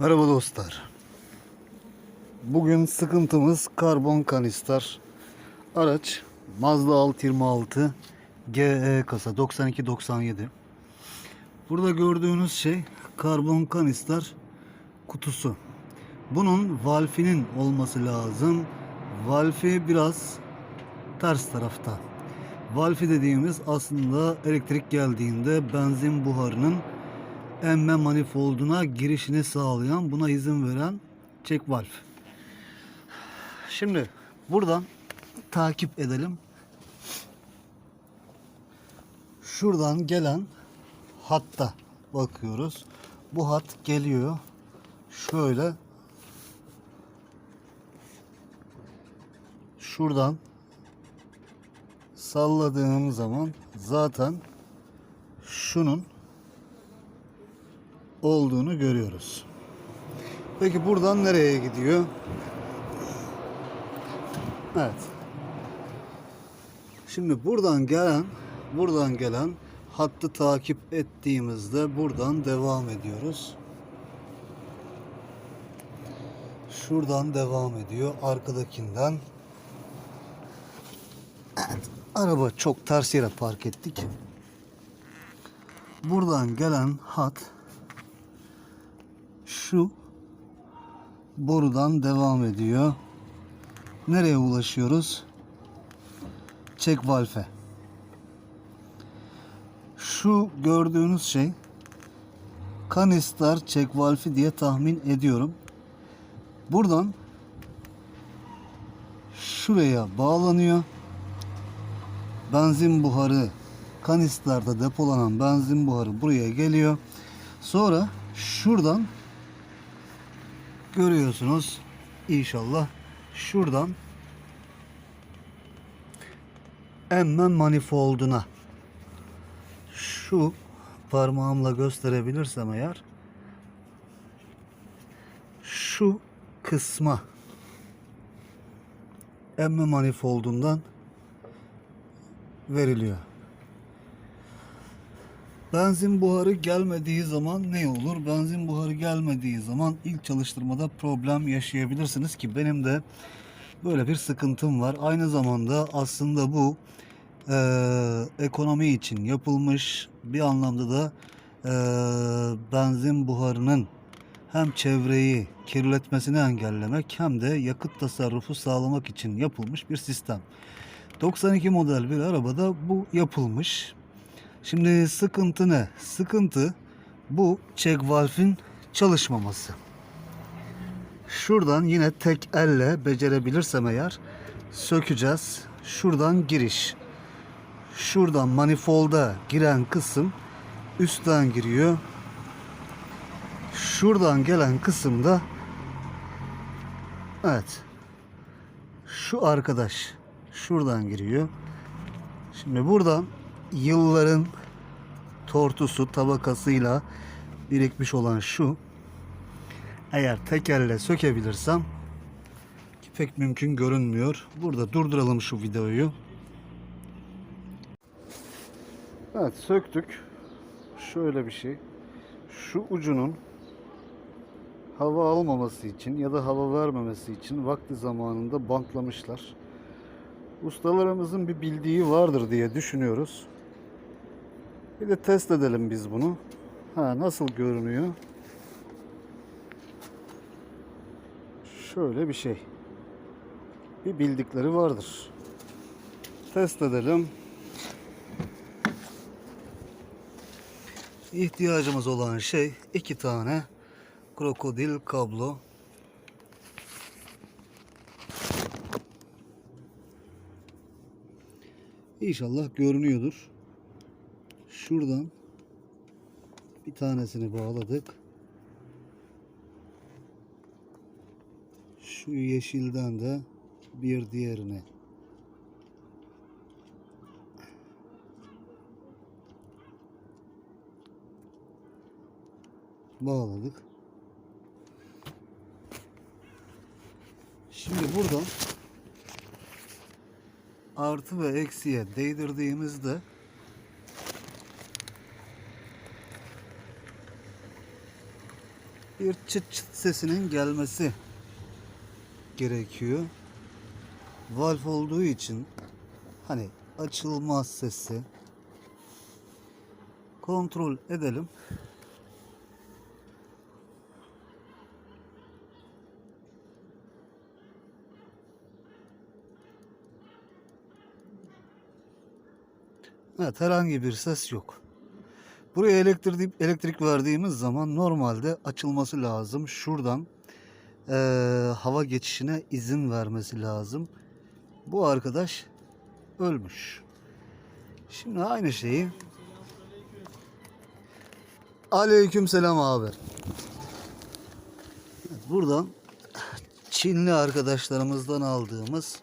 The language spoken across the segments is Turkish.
Merhaba dostlar. Bugün sıkıntımız karbon kanister. Araç Mazda 626 GE kasa 9297. Burada gördüğünüz şey karbon kanister kutusu. Bunun valfinin olması lazım. Valfi biraz ters tarafta. Valfi dediğimiz aslında elektrik geldiğinde benzin buharının emme manifolduna girişini sağlayan, buna izin veren çek valf. Şimdi buradan takip edelim. Şuradan gelen hatta bakıyoruz. Bu hat geliyor. Şöyle şuradan salladığım zaman zaten şunun olduğunu görüyoruz. Peki buradan nereye gidiyor? Evet. Şimdi buradan gelen buradan gelen hattı takip ettiğimizde buradan devam ediyoruz. Şuradan devam ediyor arkadakinden. Evet, araba çok ters yere park ettik. Buradan gelen hat şu borudan devam ediyor. Nereye ulaşıyoruz? Çek valfe. Şu gördüğünüz şey kanister çek valfi diye tahmin ediyorum. Buradan şuraya bağlanıyor. Benzin buharı kanisterde depolanan benzin buharı buraya geliyor. Sonra şuradan görüyorsunuz inşallah şuradan emme manifolduna şu parmağımla gösterebilirsem eğer şu kısma emme manifoldundan veriliyor. Benzin buharı gelmediği zaman ne olur? Benzin buharı gelmediği zaman ilk çalıştırmada problem yaşayabilirsiniz ki benim de böyle bir sıkıntım var. Aynı zamanda aslında bu eee, ekonomi için yapılmış bir anlamda da eee, benzin buharının hem çevreyi kirletmesini engellemek hem de yakıt tasarrufu sağlamak için yapılmış bir sistem. 92 model bir arabada bu yapılmış. Şimdi sıkıntı ne? Sıkıntı bu check valve'in çalışmaması. Şuradan yine tek elle becerebilirsem eğer sökeceğiz. Şuradan giriş. Şuradan manifolda giren kısım üstten giriyor. Şuradan gelen kısımda evet şu arkadaş şuradan giriyor. Şimdi buradan yılların tortusu tabakasıyla birikmiş olan şu eğer tek elle sökebilirsem pek mümkün görünmüyor. Burada durduralım şu videoyu. Evet söktük. Şöyle bir şey. Şu ucunun hava almaması için ya da hava vermemesi için vakti zamanında bantlamışlar. Ustalarımızın bir bildiği vardır diye düşünüyoruz. Bir de test edelim biz bunu. Ha nasıl görünüyor? Şöyle bir şey. Bir bildikleri vardır. Test edelim. İhtiyacımız olan şey iki tane krokodil kablo. İnşallah görünüyordur. Şuradan bir tanesini bağladık. Şu yeşilden de bir diğerini. Bağladık. Şimdi buradan artı ve eksiye değdirdiğimizde bir çıt çıt sesinin gelmesi gerekiyor. Valf olduğu için hani açılmaz sesi kontrol edelim. Evet herhangi bir ses yok. Buraya elektrik, elektrik verdiğimiz zaman normalde açılması lazım. Şuradan eee, hava geçişine izin vermesi lazım. Bu arkadaş ölmüş. Şimdi aynı şeyi Aleyküm selam abi. Buradan Çinli arkadaşlarımızdan aldığımız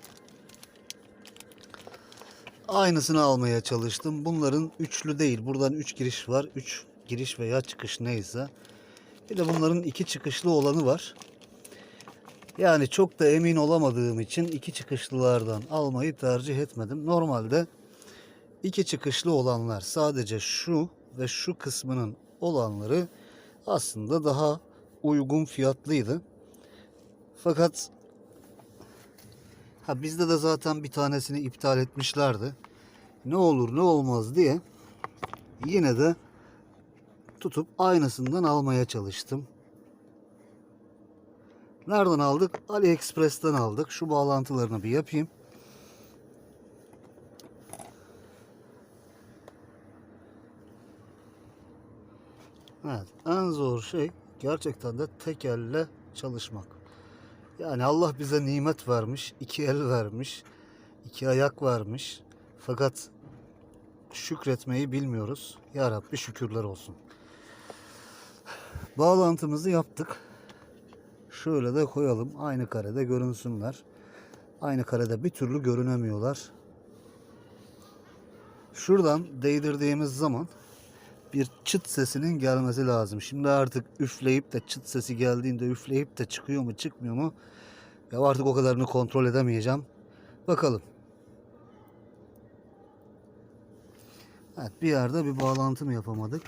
aynısını almaya çalıştım. Bunların üçlü değil. Buradan üç giriş var. Üç giriş veya çıkış neyse. Bir de bunların iki çıkışlı olanı var. Yani çok da emin olamadığım için iki çıkışlılardan almayı tercih etmedim. Normalde iki çıkışlı olanlar sadece şu ve şu kısmının olanları aslında daha uygun fiyatlıydı. Fakat ha bizde de zaten bir tanesini iptal etmişlerdi. Ne olur ne olmaz diye yine de tutup aynısından almaya çalıştım. Nereden aldık? AliExpress'ten aldık. Şu bağlantılarını bir yapayım. Evet, en zor şey gerçekten de tek elle çalışmak. Yani Allah bize nimet vermiş, iki el vermiş, iki ayak vermiş. Fakat şükretmeyi bilmiyoruz. Ya Rabbi şükürler olsun. Bağlantımızı yaptık. Şöyle de koyalım. Aynı karede görünsünler. Aynı karede bir türlü görünemiyorlar. Şuradan değdirdiğimiz zaman bir çıt sesinin gelmesi lazım. Şimdi artık üfleyip de çıt sesi geldiğinde üfleyip de çıkıyor mu çıkmıyor mu? Ya artık o kadarını kontrol edemeyeceğim. Bakalım. Evet bir yerde bir bağlantı mı yapamadık?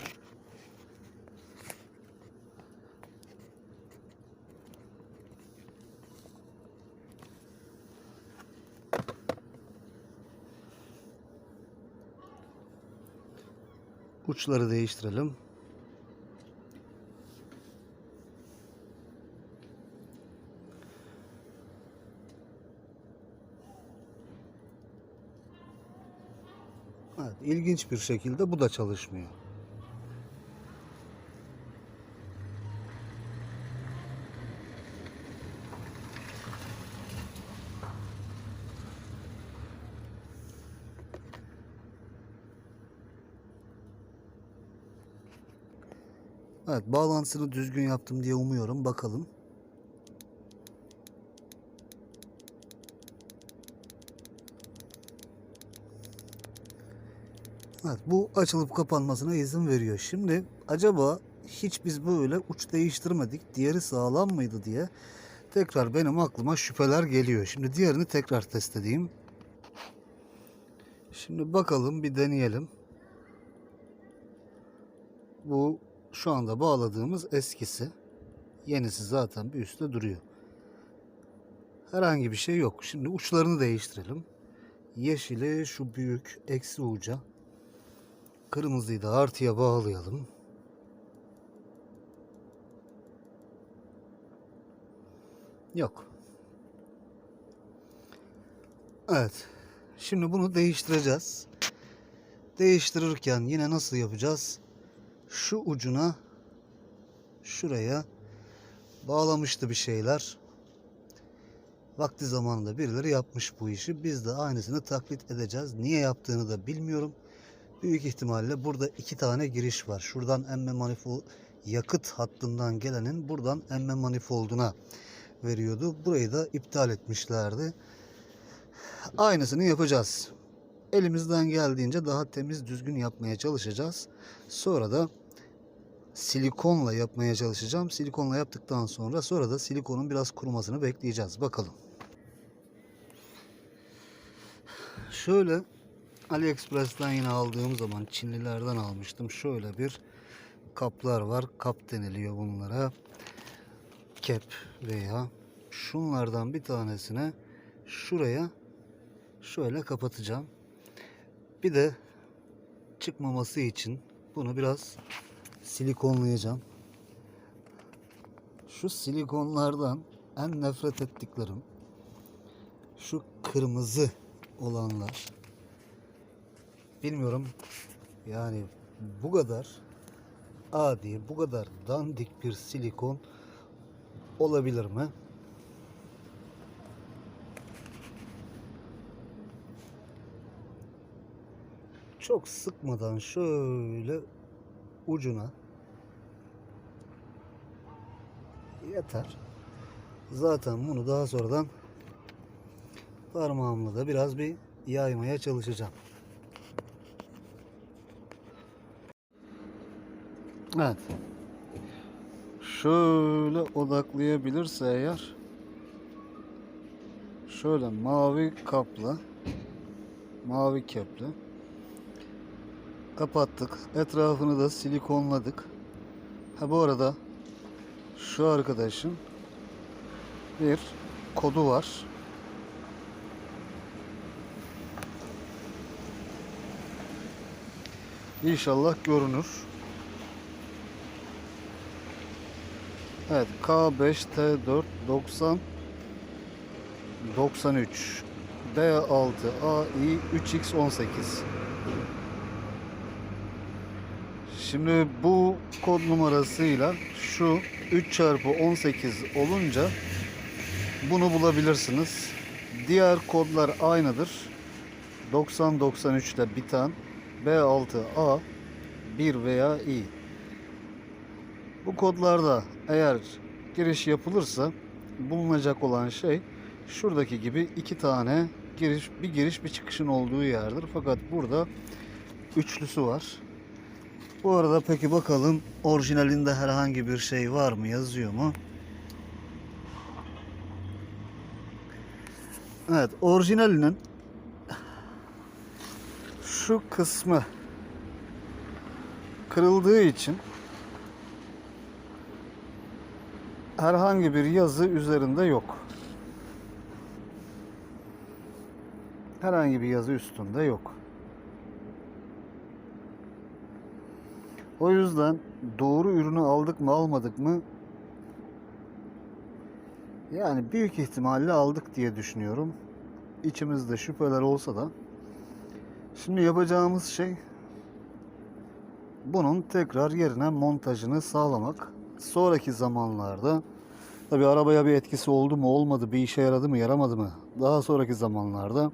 Uçları değiştirelim. Evet, ilginç bir şekilde bu da çalışmıyor. Evet, bağlantısını düzgün yaptım diye umuyorum. Bakalım. Evet, bu açılıp kapanmasına izin veriyor. Şimdi acaba hiç biz böyle uç değiştirmedik. Diğeri sağlam mıydı diye tekrar benim aklıma şüpheler geliyor. Şimdi diğerini tekrar test edeyim. Şimdi bakalım bir deneyelim. Bu şu anda bağladığımız eskisi. Yenisi zaten bir üstte duruyor. Herhangi bir şey yok. Şimdi uçlarını değiştirelim. Yeşili şu büyük eksi uca. Kırmızıyı da artıya bağlayalım. Yok. Evet. Şimdi bunu değiştireceğiz. Değiştirirken yine nasıl yapacağız? Şu ucuna şuraya bağlamıştı bir şeyler. Vakti zamanında birileri yapmış bu işi. Biz de aynısını taklit edeceğiz. Niye yaptığını da bilmiyorum. Büyük ihtimalle burada iki tane giriş var. Şuradan emme manifold yakıt hattından gelenin buradan emme manifolduna veriyordu. Burayı da iptal etmişlerdi. Aynısını yapacağız. Elimizden geldiğince daha temiz düzgün yapmaya çalışacağız. Sonra da silikonla yapmaya çalışacağım. Silikonla yaptıktan sonra sonra da silikonun biraz kurumasını bekleyeceğiz. Bakalım. Şöyle AliExpress'ten yine aldığım zaman Çinlilerden almıştım. Şöyle bir kaplar var. Kap deniliyor bunlara. kep veya şunlardan bir tanesine şuraya şöyle kapatacağım. Bir de çıkmaması için bunu biraz silikonlayacağım. Şu silikonlardan en nefret ettiklerim şu kırmızı olanlar. Bilmiyorum yani bu kadar adi, bu kadar dandik bir silikon olabilir mi? Çok sıkmadan şöyle ucuna yeter. Zaten bunu daha sonradan parmağımla da biraz bir yaymaya çalışacağım. Evet. Şöyle odaklayabilirse eğer şöyle mavi kaplı mavi kepli kapattık. Etrafını da silikonladık. Ha bu arada şu arkadaşın bir kodu var. İnşallah görünür. Evet K5T4 90 93 B6 AI 3X18 Şimdi bu kod numarasıyla şu 3 çarpı 18 olunca bunu bulabilirsiniz. Diğer kodlar aynıdır. 90-93 ile biten B6A 1 veya i. Bu kodlarda eğer giriş yapılırsa bulunacak olan şey şuradaki gibi iki tane giriş bir giriş bir çıkışın olduğu yerdir. Fakat burada üçlüsü var. Bu arada peki bakalım orijinalinde herhangi bir şey var mı yazıyor mu? Evet orijinalinin şu kısmı kırıldığı için herhangi bir yazı üzerinde yok. Herhangi bir yazı üstünde yok. O yüzden doğru ürünü aldık mı almadık mı yani büyük ihtimalle aldık diye düşünüyorum. İçimizde şüpheler olsa da şimdi yapacağımız şey bunun tekrar yerine montajını sağlamak. Sonraki zamanlarda tabi arabaya bir etkisi oldu mu olmadı bir işe yaradı mı yaramadı mı daha sonraki zamanlarda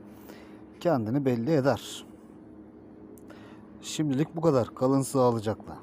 kendini belli eder. Şimdilik bu kadar. Kalın sağlıcakla.